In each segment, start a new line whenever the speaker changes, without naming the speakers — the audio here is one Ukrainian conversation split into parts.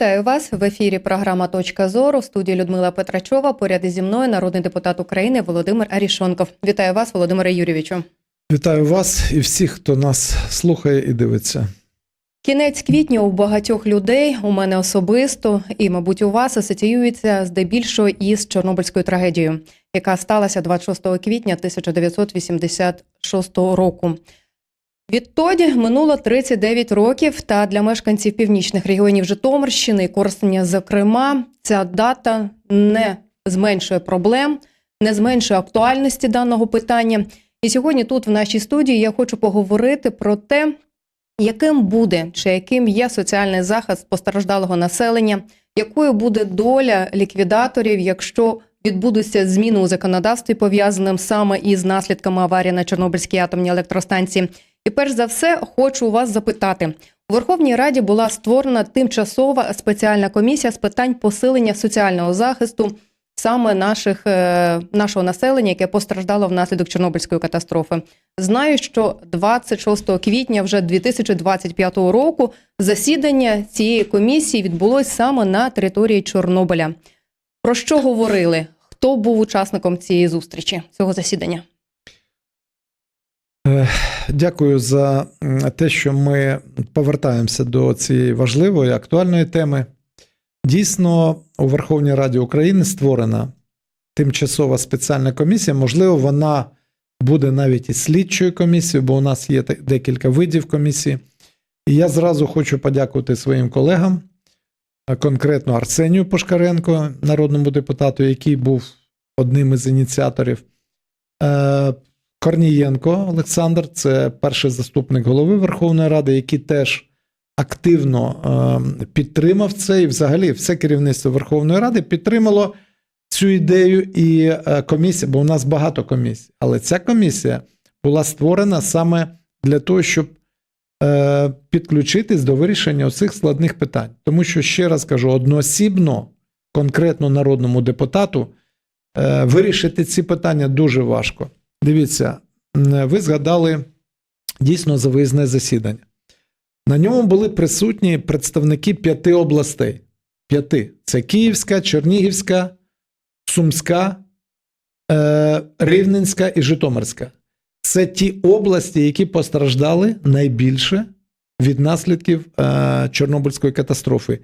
Вітаю вас в ефірі. Програма Точка зору в студії Людмила Петрачова. Поряд зі мною народний депутат України Володимир Арішонков. Вітаю вас, Володимире Юрійовичу.
Вітаю вас і всіх, хто нас слухає і дивиться.
Кінець квітня у багатьох людей, у мене особисто, і, мабуть, у вас асоціюється здебільшого із Чорнобильською трагедією, яка сталася 26 квітня 1986 року. Відтоді минуло 39 років, та для мешканців північних регіонів Житомирщини і Корсуня, зокрема, ця дата не зменшує проблем, не зменшує актуальності даного питання. І сьогодні тут, в нашій студії, я хочу поговорити про те, яким буде чи яким є соціальний захист постраждалого населення, якою буде доля ліквідаторів, якщо відбудуться зміни у законодавстві, пов'язаним саме із наслідками аварії на Чорнобильській атомній електростанції. І перш за все, хочу вас запитати: у Верховній Раді була створена тимчасова спеціальна комісія з питань посилення соціального захисту саме наших, е, нашого населення, яке постраждало внаслідок Чорнобильської катастрофи. Знаю, що 26 квітня вже 2025 року засідання цієї комісії відбулось саме на території Чорнобиля. Про що говорили? Хто був учасником цієї зустрічі, цього засідання?
Е, Дякую за те, що ми повертаємося до цієї важливої актуальної теми. Дійсно, у Верховній Раді України створена тимчасова спеціальна комісія. Можливо, вона буде навіть і слідчою комісією, бо у нас є декілька видів комісії. І я зразу хочу подякувати своїм колегам, конкретно Арсенію Пошкаренко, народному депутату, який був одним із ініціаторів. Корнієнко Олександр, це перший заступник голови Верховної Ради, який теж активно е, підтримав це, і взагалі все керівництво Верховної Ради підтримало цю ідею і е, комісія, бо у нас багато комісій. Але ця комісія була створена саме для того, щоб е, підключитись до вирішення цих складних питань. Тому що, ще раз кажу, одноосібно, конкретно народному депутату, е, вирішити ці питання дуже важко. Дивіться, ви згадали дійсно за виїзне засідання. На ньому були присутні представники п'яти областей. П'яти: це Київська, Чернігівська, Сумська, е, Рівненська і Житомирська. Це ті області, які постраждали найбільше від наслідків е, Чорнобильської катастрофи.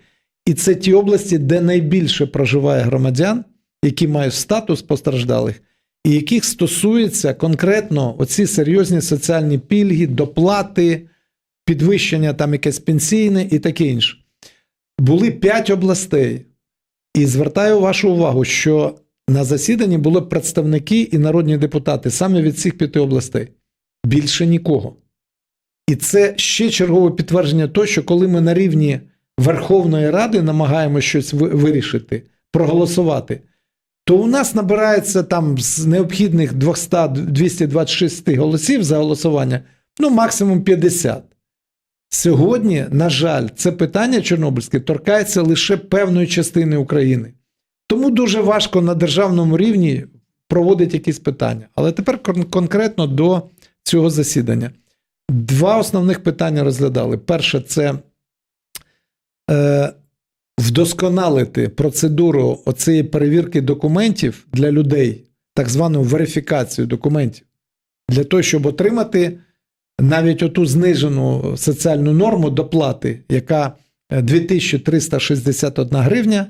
І це ті області, де найбільше проживає громадян, які мають статус постраждалих, і яких стосується конкретно оці серйозні соціальні пільги, доплати, підвищення там якесь пенсійне і таке інше. Були п'ять областей. І звертаю вашу увагу, що на засіданні були представники і народні депутати саме від цих п'яти областей. Більше нікого. І це ще чергове підтвердження того, що коли ми на рівні Верховної Ради намагаємося щось вирішити, проголосувати, то у нас набирається там з необхідних 200-226 голосів за голосування, ну максимум 50. Сьогодні, на жаль, це питання Чорнобильське торкається лише певної частини України. Тому дуже важко на державному рівні проводити якісь питання. Але тепер конкретно до цього засідання. Два основних питання розглядали. Перше, це е, вдосконалити процедуру оцієї перевірки документів для людей, так звану верифікацію документів, для того, щоб отримати навіть оту знижену соціальну норму доплати, яка е, 2361 гривня,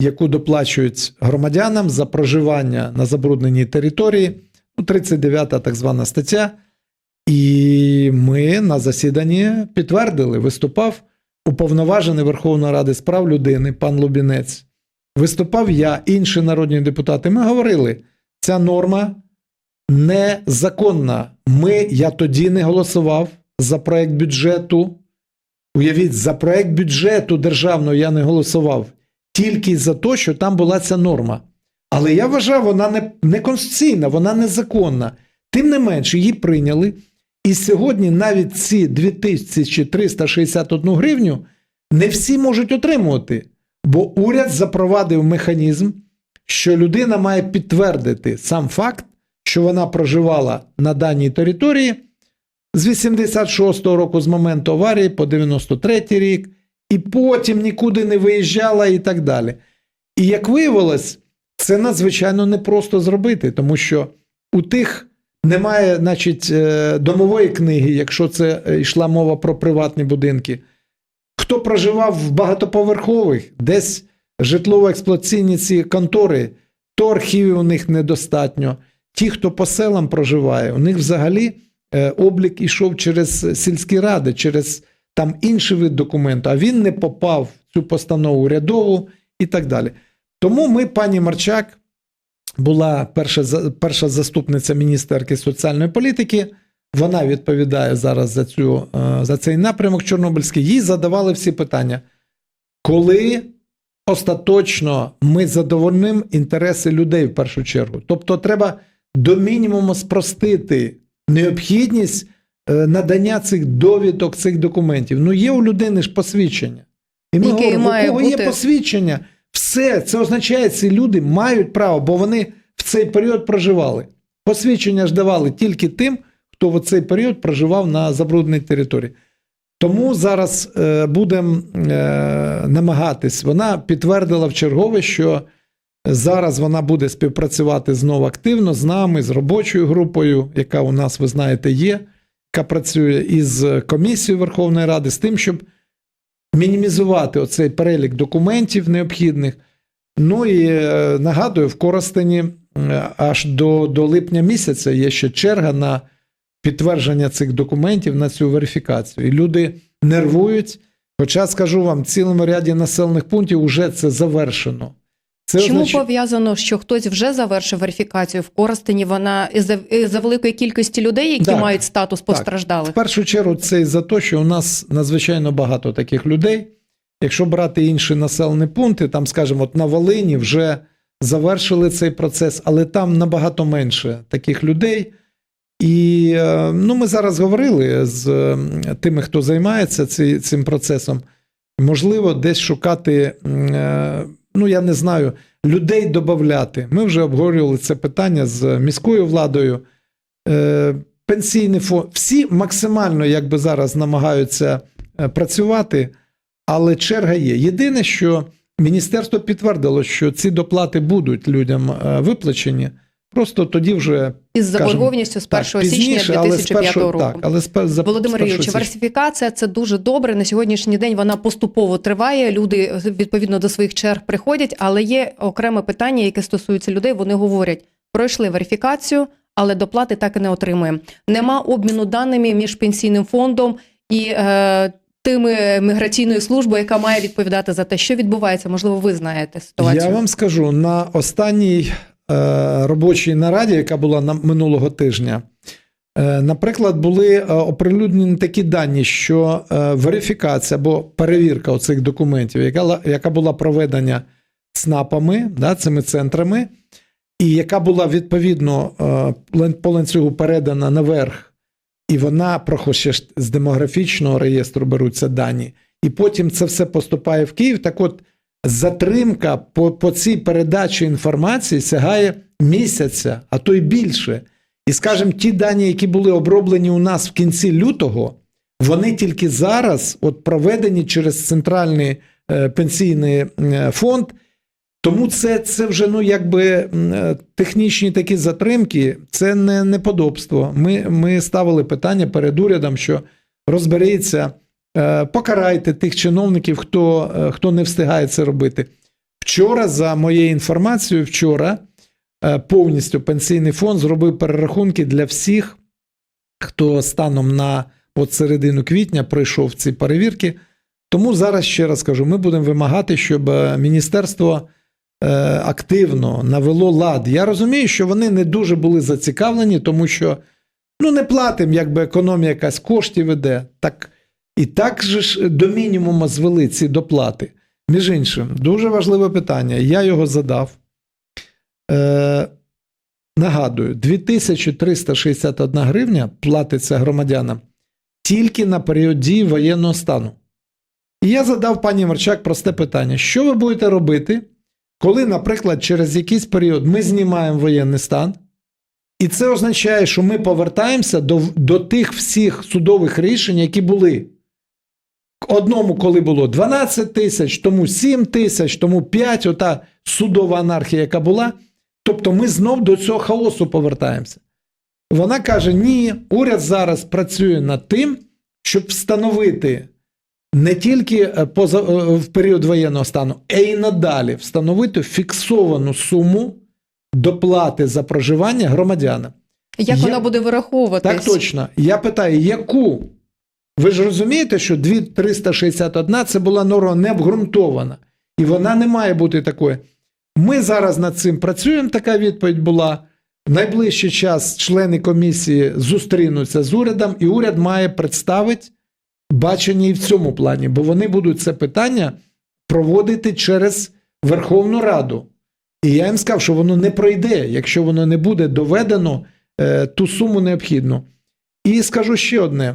яку доплачують громадянам за проживання на забрудненій території, ну, 39 так звана стаття. І ми на засіданні підтвердили, виступав уповноважений Верховної Ради з прав людини, пан Лубінець. Виступав я, інші народні депутати. Ми говорили, ця норма незаконна. Ми, я тоді не голосував за проект бюджету. Уявіть, за проект бюджету державного я не голосував тільки за те, що там була ця норма. Але я вважав, вона не, не конституційна, вона незаконна. Тим не менше, її прийняли. І сьогодні навіть ці 2361 гривню не всі можуть отримувати, бо уряд запровадив механізм, що людина має підтвердити сам факт, що вона проживала на даній території з 86-го року з моменту аварії по 93-й рік, і потім нікуди не виїжджала, і так далі. І як виявилось, це надзвичайно непросто зробити, тому що у тих немає, значить, е, домової книги, якщо це йшла мова про приватні будинки. Хто проживав в багатоповерхових, десь житлово-експлуатаційні ці контори, то архівів у них недостатньо. Ті, хто по селам проживає, у них взагалі е, облік ішов через сільські ради, через там інший вид документу, а він не попав в цю постанову урядову і так далі. Тому ми, пані Марчак, була перша, перша заступниця міністерки соціальної політики. Вона відповідає зараз за, цю, е, за цей напрямок Чорнобильський. Їй задавали всі питання. Коли остаточно ми задовольнимо інтереси людей в першу чергу? Тобто, треба до мінімуму спростити необхідність е, надання цих довідок, цих документів. Ну, є у людини ж посвідчення. І ми
Яке
говоримо, у кого є посвідчення, все це означає, ці люди мають право, бо вони в цей період проживали. Посвідчення ж давали тільки тим, хто в цей період проживав на забрудненій території. Тому зараз е, будемо е, намагатись. Вона підтвердила в чергове, що зараз вона буде співпрацювати знову активно з нами, з робочою групою, яка у нас, ви знаєте, є, яка працює із комісією Верховної Ради, з тим, щоб мінімізувати оцей перелік документів необхідних. Ну і е, нагадую, в Коростені е, аж до, до липня місяця є ще черга на підтвердження цих документів на цю верифікацію. І люди нервують. Хоча скажу вам, в цілому ряді населених пунктів вже це завершено. Це
Чому
означає-
пов'язано, що хтось вже завершив верифікацію в Коростені? Вона із-за із-за великої кількості людей, які
Так,
мають статус постраждалих.
В першу чергу, це за те, що у нас надзвичайно багато таких людей. Якщо брати інші населені пункти, там, скажімо, от на Волині вже завершили цей процес, але там набагато менше таких людей. І е, ну, ми зараз говорили з е, тими, хто займається цим процесом. Можливо, десь шукати, е, ну я не знаю, людей додати. Ми вже обговорювали це питання з міською владою. Е, Пенсійний фонд, всі максимально якби зараз намагаються е, працювати, але черга є. Єдине, що міністерство підтвердило, що ці доплати будуть людям е, виплачені. Просто тоді вже
Із заборгованістю з 1
так,
січня
пізніше, але з
2005
першого-
року.
Так, але з, за-
Володимир Юрійович, версифікація це дуже добре. На сьогоднішній день вона поступово триває. Люди відповідно до своїх черг приходять, але є окреме питання, яке стосується людей. Вони говорять, пройшли верифікацію, але доплати так і не отримуємо. Нема обміну даними між пенсійним фондом і е, тими міграційною службою, яка має відповідати за те, що відбувається. Можливо, ви знаєте ситуацію.
Я вам скажу на останній робочій нараді, яка була на минулого тижня, е, наприклад, були е, оприлюднені такі дані, що е, верифікація або перевірка цих документів, яка, яка була проведена ЦНАПами, да, цими центрами, і яка була відповідно е, по ланцюгу передана наверх, і вона проходить ж з демографічного реєстру беруться дані, і потім це все поступає в Київ. Так от затримка по, по цій передачі інформації сягає місяця, а то й більше. І скажімо, ті дані, які були оброблені у нас в кінці лютого, вони тільки зараз от проведені через центральний е, пенсійний е, фонд. Тому це, це вже ну, якби е, технічні такі затримки, це не неподобство. Ми, ми ставили питання перед урядом, що розберіться, покарайте тих чиновників, хто, е, хто не встигає це робити. Вчора, за моєю інформацією, вчора е, повністю пенсійний фонд зробив перерахунки для всіх, хто станом на от середину квітня пройшов ці перевірки. Тому зараз ще раз кажу: ми будемо вимагати, щоб е, міністерство е, активно навело лад. Я розумію, що вони не дуже були зацікавлені, тому що ну не платимо, якби економія якась коштів іде. Так і так же ж до мінімуму звели ці доплати. Між іншим, дуже важливе питання. Я його задав. Е, нагадую, 2361 гривня платиться громадянам тільки на період дії воєнного стану. І я задав пані Марчак просте питання: що ви будете робити, коли, наприклад, через якийсь період ми знімаємо воєнний стан, і це означає, що ми повертаємося до, до тих всіх судових рішень, які були. Одному, коли було 12 тисяч, тому 7 тисяч, тому 5, ота судова анархія, яка була. Тобто ми знов до цього хаосу повертаємося. Вона каже: ні, уряд зараз працює над тим, щоб встановити не тільки е, поза, е, в період воєнного стану, а й надалі встановити фіксовану суму доплати за проживання громадянам.
Як
Я-
вона буде вираховуватись?
Так точно. Я питаю, яку? Ви ж розумієте, що 2361 це була норма не обґрунтована, і вона не має бути такою. Ми зараз над цим працюємо. Така відповідь була. Найближчий час члени комісії зустрінуться з урядом, і уряд має представити бачення і в цьому плані, бо вони будуть це питання проводити через Верховну Раду. І я їм сказав, що воно не пройде, якщо воно не буде доведено е, ту суму необхідну. І скажу ще одне: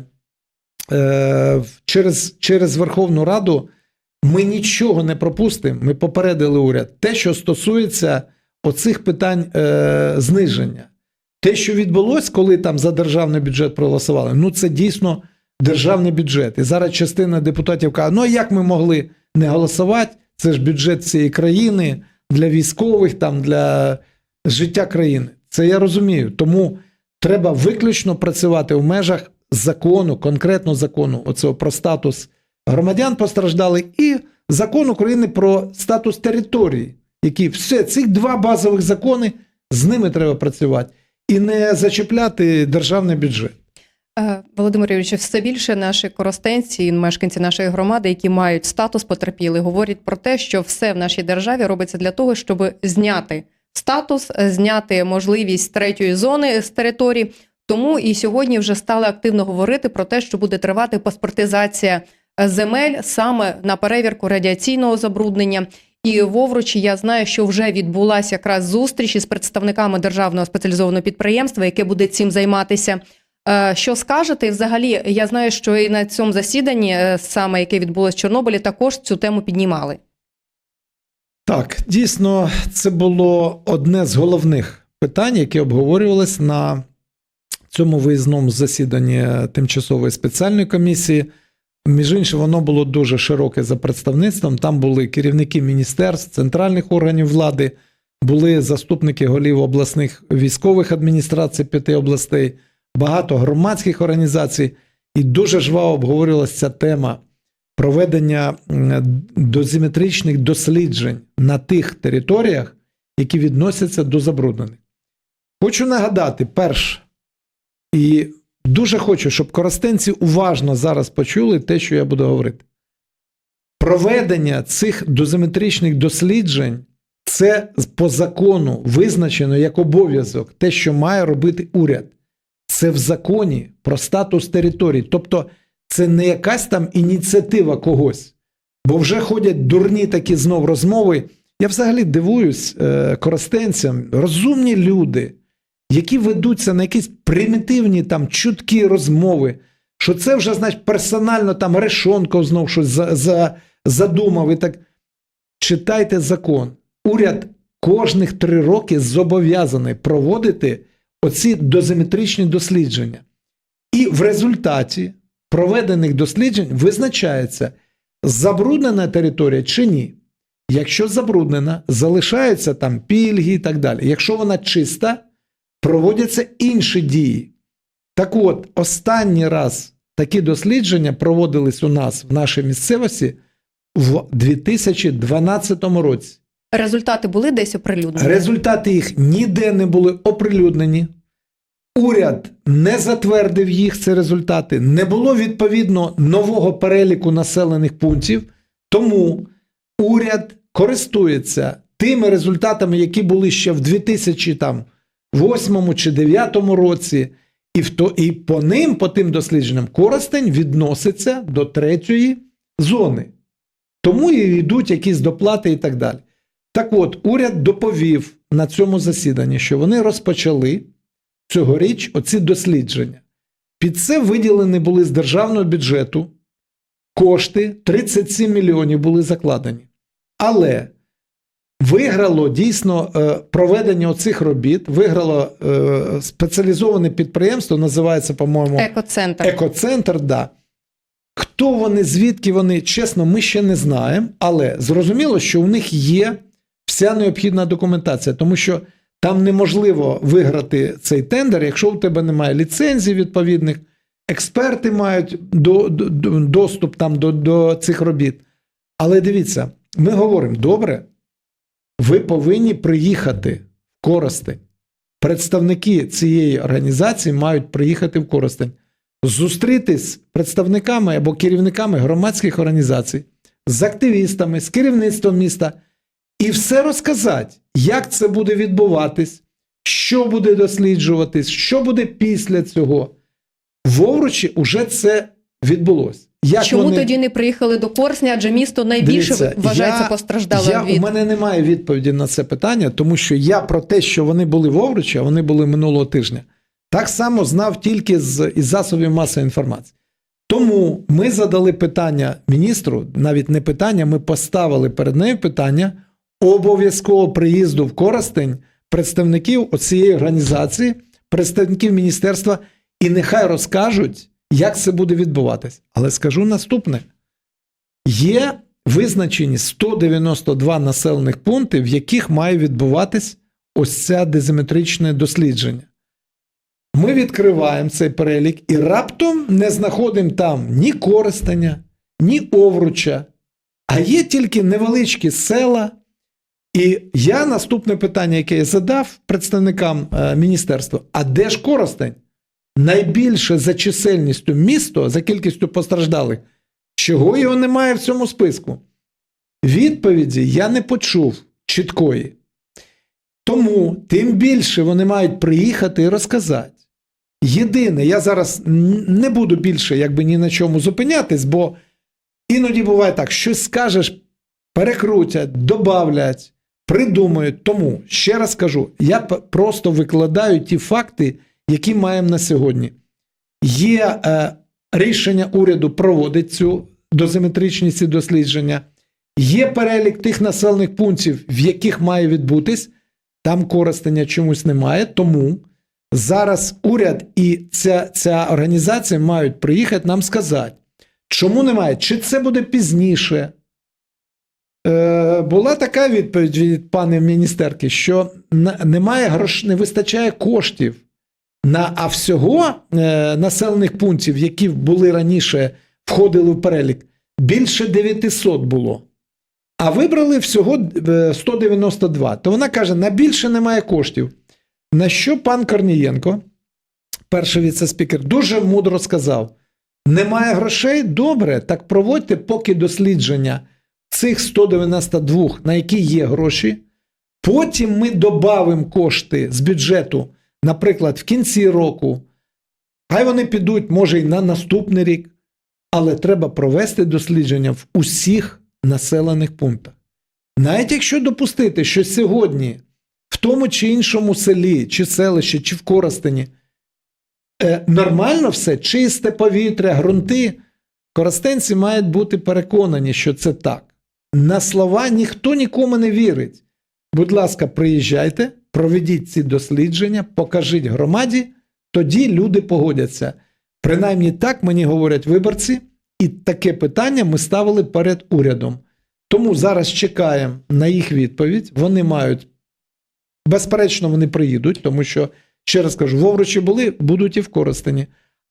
через, через Верховну Раду ми нічого не пропустимо. Ми попередили уряд. Те, що стосується оцих питань е, зниження. Те, що відбулось, коли там за державний бюджет проголосували, ну це дійсно державний бюджет. І зараз частина депутатів каже: ну як ми могли не голосувати? Це ж бюджет цієї країни для військових, там для життя країни. Це я розумію. Тому треба виключно працювати в межах закону, конкретно закону, оцього про статус громадян постраждалих, і закон України про статус території, які все, ці два базових закони, з ними треба працювати і не зачіпляти державний бюджет.
Е, Володимир Юрійович, все більше наші коростенці, мешканці нашої громади, які мають статус потерпілих, говорять про те, що все в нашій державі робиться для того, щоб зняти статус, зняти можливість третьої зони з території. Тому і сьогодні вже стали активно говорити про те, що буде тривати паспортизація е, земель саме на перевірку радіаційного забруднення. І в Овручі я знаю, що вже відбулася якраз зустріч із представниками державного спеціалізованого підприємства, яке буде цим займатися. Е, Що скажете? Взагалі, я знаю, що і на цьому засіданні, е, саме яке відбулося в Чорнобилі, також цю тему піднімали.
Так, дійсно, це було одне з головних питань, яке обговорювалось на цьому виїзному засіданні тимчасової спеціальної комісії. Між іншим, воно було дуже широке за представництвом. Там були керівники міністерств, центральних органів влади, були заступники голів обласних військових адміністрацій п'яти областей, багато громадських організацій. І дуже жваво обговорювалася тема проведення м, дозиметричних досліджень на тих територіях, які відносяться до забруднених. Хочу нагадати, перше, і дуже хочу, щоб коростенці уважно зараз почули те, що я буду говорити. Проведення цих дозиметричних досліджень це по закону визначено як обов'язок, те, що має робити уряд. Це в законі про статус територій. Тобто, це не якась там ініціатива когось. Бо вже ходять дурні такі знов розмови. Я взагалі дивуюсь е, коростенцям, розумні люди, які ведуться на якісь примітивні там чуткі розмови, що це вже, значить, персонально там Решонков знов щось за, за, задумав. І так. Читайте закон. Уряд кожних три роки зобов'язаний проводити оці дозиметричні дослідження. І в результаті проведених досліджень визначається, забруднена територія чи ні. Якщо забруднена, залишаються там пільги і так далі. Якщо вона чиста, проводяться інші дії. Так от, останній раз такі дослідження проводились у нас в нашій місцевості в 2012 році.
Результати були десь оприлюднені?
Результати їх ніде не були оприлюднені. Уряд не затвердив їх, ці результати. Не було відповідно нового переліку населених пунктів. Тому уряд користується тими результатами, які були ще в 2008 чи 2009 році. І, в то, і по ним, по тим дослідженням, Коростень відноситься до третьої зони. Тому і йдуть якісь доплати і так далі. Так от, уряд доповів на цьому засіданні, що вони розпочали цьогоріч оці дослідження. Під це виділені були з державного бюджету кошти 37 мільйонів були закладені. Але виграло дійсно е, проведення оцих робіт, виграло е, спеціалізоване підприємство, називається, по-моєму,
Екоцентр.
Екоцентр, да. Хто вони, звідки вони, чесно, ми ще не знаємо, але зрозуміло, що у них є вся необхідна документація, тому що там неможливо виграти цей тендер, якщо у тебе немає ліцензій відповідних, експерти мають до, до- доступ там до, до цих робіт. Але дивіться, ми говоримо: добре, ви повинні приїхати в Коростень. Представники цієї організації мають приїхати в Коростень, зустрітись з представниками або керівниками громадських організацій, з активістами, з керівництвом міста і все розказати, як це буде відбуватись, що буде досліджуватись, що буде після цього. В Овручі вже це відбулось. Як
Чому
вони...
тоді не приїхали до Корсня? Адже місто найбільше
Дивіться,
вважається
я-
постраждалим
я,
від
У мене немає відповіді на це питання, тому що я про те, що вони були в Овручі, а вони були минулого тижня, так само знав тільки з із засобів масової інформації. Тому ми задали питання міністру, навіть не питання, ми поставили перед нею питання обов'язкового приїзду в Коростень представників цієї організації, представників міністерства, і нехай розкажуть, як це буде відбуватись. Але скажу наступне: є визначені 192 населених пункти, в яких має відбуватись ось це дезиметричне дослідження. Ми відкриваємо цей перелік і раптом не знаходимо там ні користання, ні овруча, а є тільки невеличкі села. І я наступне питання, яке я задав представникам е, міністерства: а де ж Коростень? Найбільше за чисельністю місто, за кількістю постраждалих, чого його немає в цьому списку? Відповіді я не почув чіткої. Тому тим більше вони мають приїхати і розказати. Єдине, я зараз не буду більше якби ні на чому зупинятись, бо іноді буває так, щось скажеш, перекрутять, добавлять, придумають. Тому ще раз кажу: я просто викладаю ті факти, які маємо на сьогодні. Є е, рішення уряду проводить цю дозиметричні ці дослідження. Є перелік тих населених пунктів, в яких має відбутись, там користення чомусь немає. Тому зараз уряд і ця, ця організація мають приїхати нам сказати, чому немає, чи це буде пізніше. Е, була така відповідь від пани міністерки, що немає грош, не вистачає коштів. На, а всього е, населених пунктів, які були раніше, входили в перелік, більше 900 було. А вибрали всього е, 192. То вона каже: на більше немає коштів. На що пан Корнієнко, перший віце-спікер, дуже мудро сказав: немає грошей? Добре, так проводьте поки дослідження цих 192, на які є гроші. Потім ми додамо кошти з бюджету, наприклад, в кінці року. Хай вони підуть, може, і на наступний рік, але треба провести дослідження в усіх населених пунктах. Навіть якщо допустити, що сьогодні в тому чи іншому селі, чи селищі, чи в Коростені е, нормально все, чисте повітря, ґрунти, коростенці мають бути переконані, що це так. На слова ніхто нікому не вірить. Будь ласка, приїжджайте, проведіть ці дослідження, покажіть громаді, тоді люди погодяться. Принаймні так мені говорять виборці, і таке питання ми ставили перед урядом. Тому зараз чекаємо на їх відповідь. Вони мають, безперечно, вони приїдуть, тому що, ще раз кажу, вовручі були, будуть і в Коростені.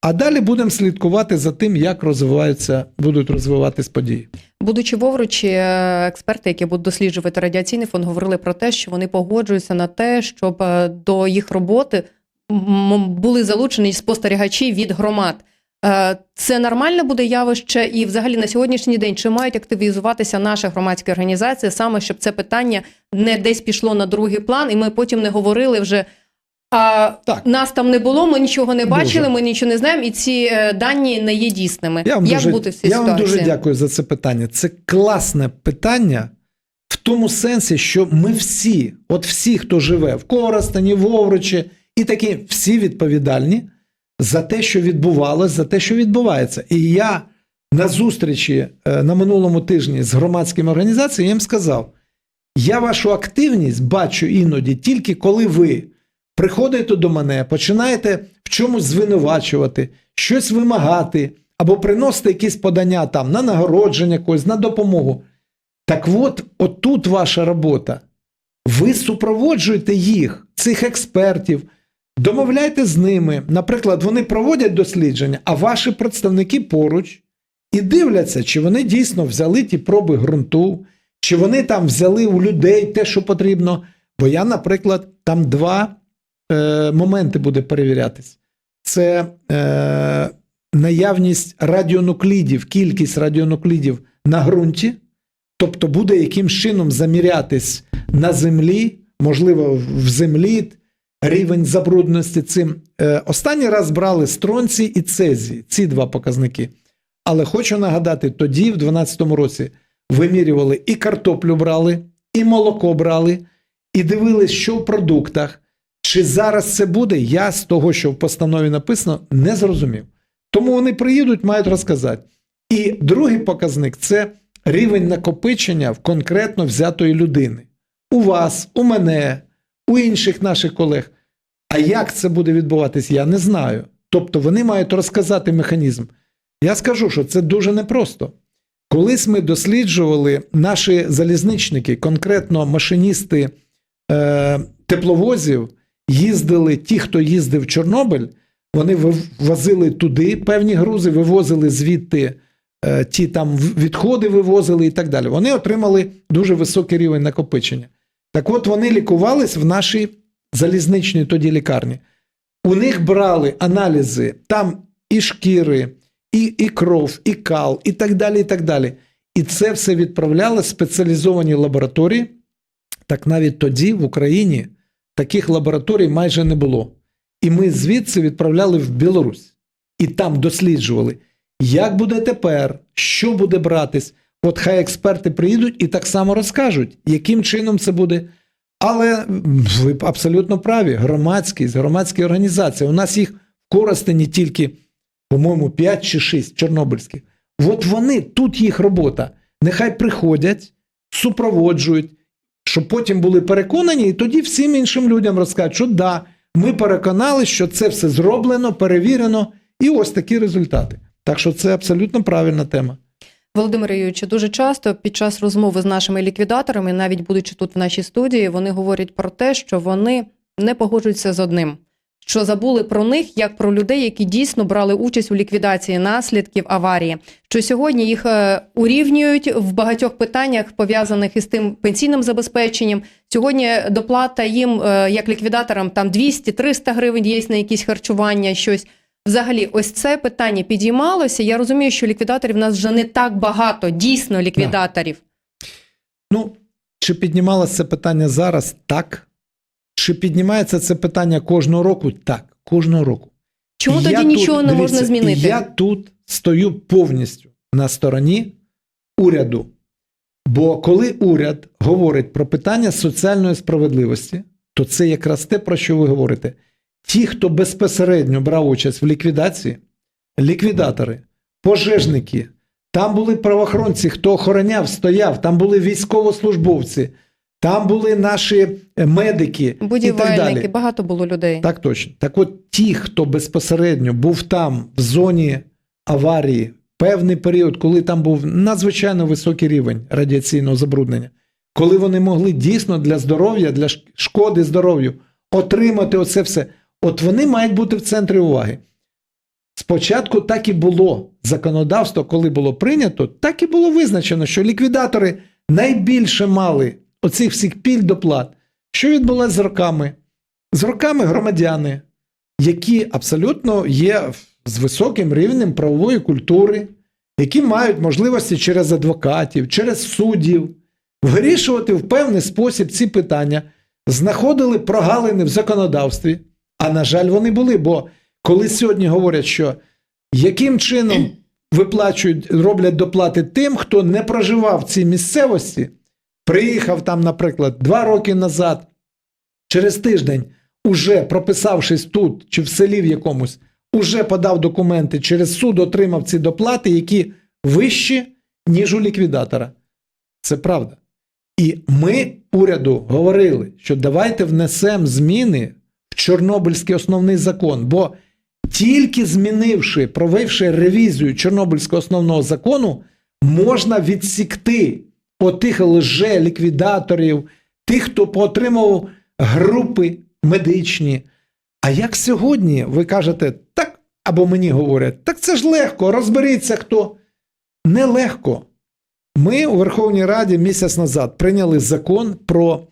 А далі будемо слідкувати за тим, як розвиваються, будуть розвиватись події.
Будучи в Овручі, е, експерти, які будуть досліджувати радіаційний фон, говорили про те, що вони погоджуються на те, щоб е, до їх роботи були залучені спостерігачі від громад. Е, Це нормальне буде явище, і взагалі на сьогоднішній день чи мають активізуватися наші громадські організації саме щоб це питання не десь пішло на другий план, і ми потім не говорили вже. А
Так.
нас там не було, ми нічого не бачили,
Дуже.
ми нічого не знаємо, і ці е, дані не є дійсними.
Я вам,
Як
дуже,
бути в цій
я вам
ситуації?
дуже дякую за це питання. Це класне питання в тому сенсі, що ми всі, от всі, хто живе в Коростені, в Овручі, і такі всі відповідальні за те, що відбувалось, за те, що відбувається. І я на зустрічі е, на минулому тижні з громадськими організаціями їм сказав: я вашу активність бачу іноді тільки коли ви приходите до мене, починаєте в чомусь звинувачувати, щось вимагати, або приносите якісь подання там на нагородження когось, на допомогу. Так от, отут ваша робота. Ви супроводжуєте їх, цих експертів, домовляйте з ними. Наприклад, вони проводять дослідження, а ваші представники поруч і дивляться, чи вони дійсно взяли ті проби ґрунту, чи вони там взяли у людей те, що потрібно. Бо я, наприклад, там два е, моменти буде перевірятись: це е, наявність радіонуклідів, кількість радіонуклідів на ґрунті, тобто буде яким чином замірятись на землі, можливо, в землі рівень забрудненості цим. Е, останній раз брали стронцій і цезій, ці два показники. Але хочу нагадати, тоді, в 2012 році, вимірювали і картоплю брали, і молоко брали, і дивились, що в продуктах. Чи зараз це буде, я з того, що в постанові написано, не зрозумів. Тому вони приїдуть, мають розказати. І другий показник це рівень накопичення в конкретно взятої людини. У вас, у мене, у інших наших колег. А як це буде відбуватись, я не знаю. Тобто вони мають розказати механізм. Я скажу, що це дуже непросто. Колись ми досліджували наші залізничники, конкретно машиністи е, тепловозів, їздили, ті, хто їздив в Чорнобиль, вони возили туди певні грузи, вивозили звідти е, ті там відходи, вивозили і так далі. Вони отримали дуже високий рівень накопичення. Так от вони лікувались в нашій залізничній тоді лікарні. У них брали аналізи там і шкіри, і, і кров, і кал, і так далі. І так далі. І це все відправляли в спеціалізовані лабораторії. Так навіть тоді в Україні таких лабораторій майже не було. І ми звідси відправляли в Білорусь і там досліджували, як буде тепер, що буде братись. От хай експерти приїдуть і так само розкажуть, яким чином це буде. Але ви абсолютно праві, громадськість, громадські організації. У нас їх в Коростені тільки, по-моєму, 5 чи 6 чорнобильських. От вони, тут їх робота. Нехай приходять, супроводжують, щоб потім були переконані, і тоді всім іншим людям розкажуть, що да, ми переконали, що це все зроблено, перевірено, і ось такі результати. Так що це абсолютно правильна тема.
Володимир Юрійович, дуже часто під час розмови з нашими ліквідаторами, навіть будучи тут в нашій студії, вони говорять про те, що вони не погоджуються з одним, що забули про них як про людей, які дійсно брали участь у ліквідації наслідків аварії. Що сьогодні їх е, урівнюють в багатьох питаннях, пов'язаних із тим пенсійним забезпеченням. Сьогодні доплата їм, е, як ліквідаторам, там 200-300 гривень є на якісь харчування, щось. Взагалі, ось це питання підіймалося. Я розумію, що ліквідаторів в нас вже не так багато, дійсно ліквідаторів.
Ну, чи піднімалося це питання зараз? Так. Чи піднімається це питання кожного року? Так, кожного року.
Чому
І
тоді нічого
тут,
не
дивіться,
можна змінити?
Я тут стою повністю на стороні уряду. Бо коли уряд говорить про питання соціальної справедливості, то це якраз те, про що ви говорите. Ті, хто безпосередньо брав участь в ліквідації, ліквідатори, пожежники, там були правоохоронці, хто охороняв, стояв, там були військовослужбовці, там були наші е, медики і так
Будівельники,
далі.
багато було людей.
Так точно. Так от ті, хто безпосередньо був там, в зоні аварії, певний період, коли там був надзвичайно високий рівень радіаційного забруднення, коли вони могли дійсно для здоров'я, для шкоди здоров'ю отримати оце все, от вони мають бути в центрі уваги. Спочатку так і було законодавство, коли було прийнято, так і було визначено, що ліквідатори найбільше мали оцих всіх пільг доплат. Що відбулося з роками? З роками громадяни, які абсолютно є з високим рівнем правової культури, які мають можливості через адвокатів, через суддів вирішувати в певний спосіб ці питання, знаходили прогалини в законодавстві. А на жаль, вони були. Бо коли сьогодні говорять, що яким чином виплачують, роблять доплати тим, хто не проживав в цій місцевості, приїхав там, наприклад, два роки назад, через тиждень, уже прописавшись тут чи в селі в якомусь, уже подав документи через суд, отримав ці доплати, які вищі, ніж у ліквідатора. Це правда. І ми уряду говорили, що давайте внесемо зміни в Чорнобильський основний закон, бо Тільки змінивши, провівши ревізію Чорнобильського основного закону, можна відсікти отих лже-ліквідаторів, тих, хто поотримав групи медичні. А як сьогодні ви кажете, так, або мені говорять, так це ж легко, розберіться хто. Нелегко. Ми у Верховній Раді місяць назад прийняли закон про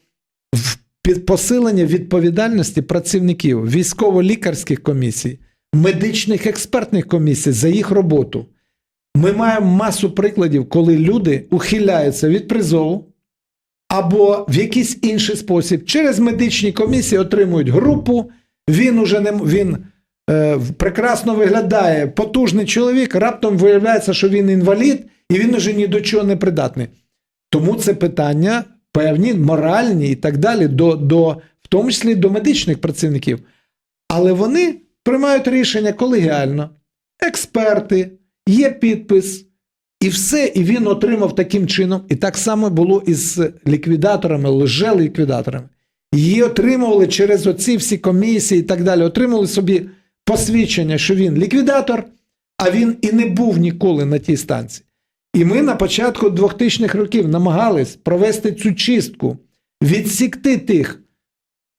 посилення відповідальності працівників військово-лікарських комісій, медичних експертних комісій за їх роботу. Ми маємо масу прикладів, коли люди ухиляються від призову або в якийсь інший спосіб через медичні комісії отримують групу. Він уже не він е, прекрасно виглядає, потужний чоловік. Раптом виявляється, що він інвалід, і він уже ні до чого не придатний. Тому це питання певні, моральні і так далі, до, до, в тому числі до медичних працівників. Але вони приймають рішення колегіально, експерти, є підпис, і все, і він отримав таким чином. І так само було із ліквідаторами, лже-ліквідаторами. Її отримували через оці всі комісії і так далі. Отримали собі посвідчення, що він ліквідатор, а він і не був ніколи на тій станції. І ми на початку 2000-х років намагались провести цю чистку, відсікти тих.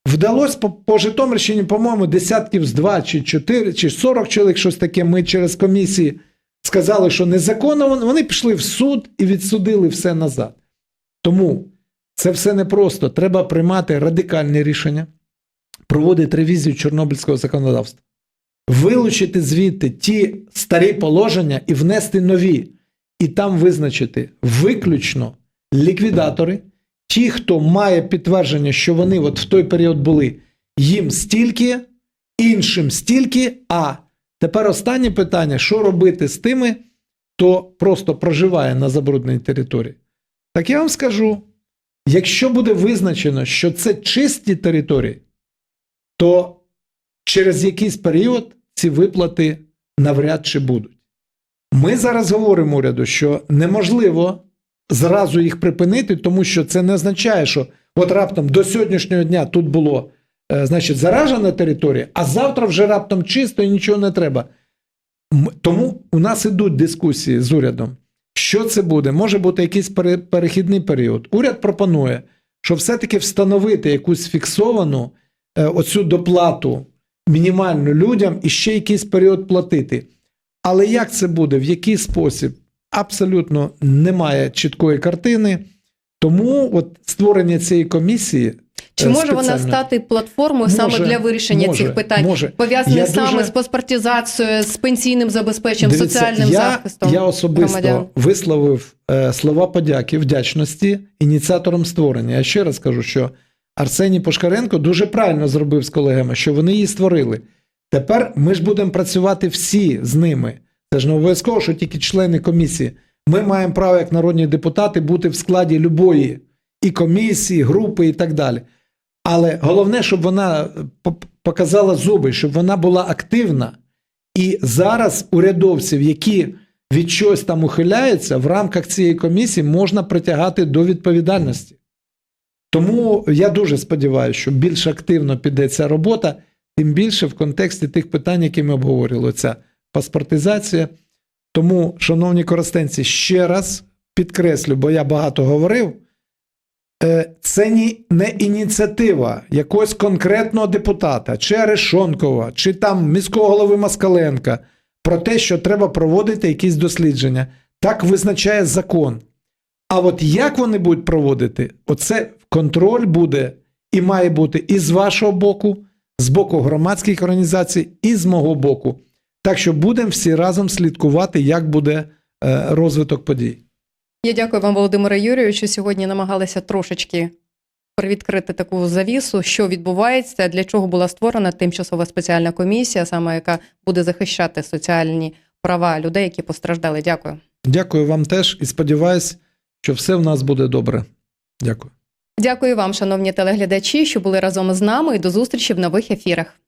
Вдалося по, по Житомирщині, по-моєму, десятків з два чи чотири, чи 40 чоловік, щось таке. Ми через комісії сказали, що незаконно. Вони- пішли в суд і відсудили все назад. Тому це все непросто. Треба приймати радикальні рішення, проводити ревізію чорнобильського законодавства, вилучити звідти ті старі положення і внести нові, і там визначити виключно ліквідатори, ті, хто має підтвердження, що вони от в той період були, їм стільки, іншим стільки. А тепер останнє питання: що робити з тими, хто просто проживає на забрудненій території? Так я вам скажу: якщо буде визначено, що це чисті території, то через якийсь період ці виплати навряд чи будуть. Ми зараз говоримо уряду, що неможливо зразу їх припинити, тому що це не означає, що от раптом до сьогоднішнього дня тут було значить, заражена територія, а завтра вже раптом чисто і нічого не треба. Тому у нас ідуть дискусії з урядом. Що це буде? Може бути якийсь перехідний період. Уряд пропонує, що все-таки встановити якусь фіксовану е, оцю доплату мінімальну людям і ще якийсь період платити. Але як це буде, в який спосіб? Абсолютно немає чіткої картини. Тому от створення цієї комісії.
Чи може вона стати платформою саме для вирішення
може,
цих питань,
може.
пов'язаних
Я
саме
дуже-
з паспортизацією, з пенсійним забезпеченням,
Дивіться,
соціальним
я,
захистом?
Я особисто
громадян?
висловив е, слова подяки, вдячності ініціаторам створення. Я ще раз кажу, що Арсеній Пушкаренко дуже правильно зробив з колегами, що вони її створили. Тепер ми ж будемо працювати всі з ними. Це ж не обов'язково, що тільки члени комісії. Ми маємо право, як народні депутати, бути в складі любої і комісії, групи і так далі. Але головне, щоб вона показала зуби, щоб вона була активна. І зараз урядовців, які від чогось там ухиляються, в рамках цієї комісії можна притягати до відповідальності. Тому я дуже сподіваюся, що більш активно піде ця робота, тим більше в контексті тих питань, які ми обговорювали. Ця паспортизація. Тому, шановні користенці, ще раз підкреслю, бо я багато говорив. Е, Це не ініціатива якогось конкретного депутата, чи Арешонкова, чи там міського голови Москаленка про те, що треба проводити якісь дослідження. Так визначає закон. А от як вони будуть проводити, оце контроль буде і має бути і з вашого боку, з боку громадських організацій, і з мого боку. Так що будемо всі разом слідкувати, як буде е, розвиток подій.
Я дякую вам, Володимире Юрійовичу. Сьогодні намагалися трошечки привідкрити таку завісу, що відбувається, для чого була створена тимчасова спеціальна комісія, саме яка буде захищати соціальні права людей, які постраждали. Дякую.
Дякую вам теж і сподіваюсь, що все в нас буде добре. Дякую.
Дякую вам, шановні телеглядачі, що були разом з нами. І до зустрічі в нових ефірах.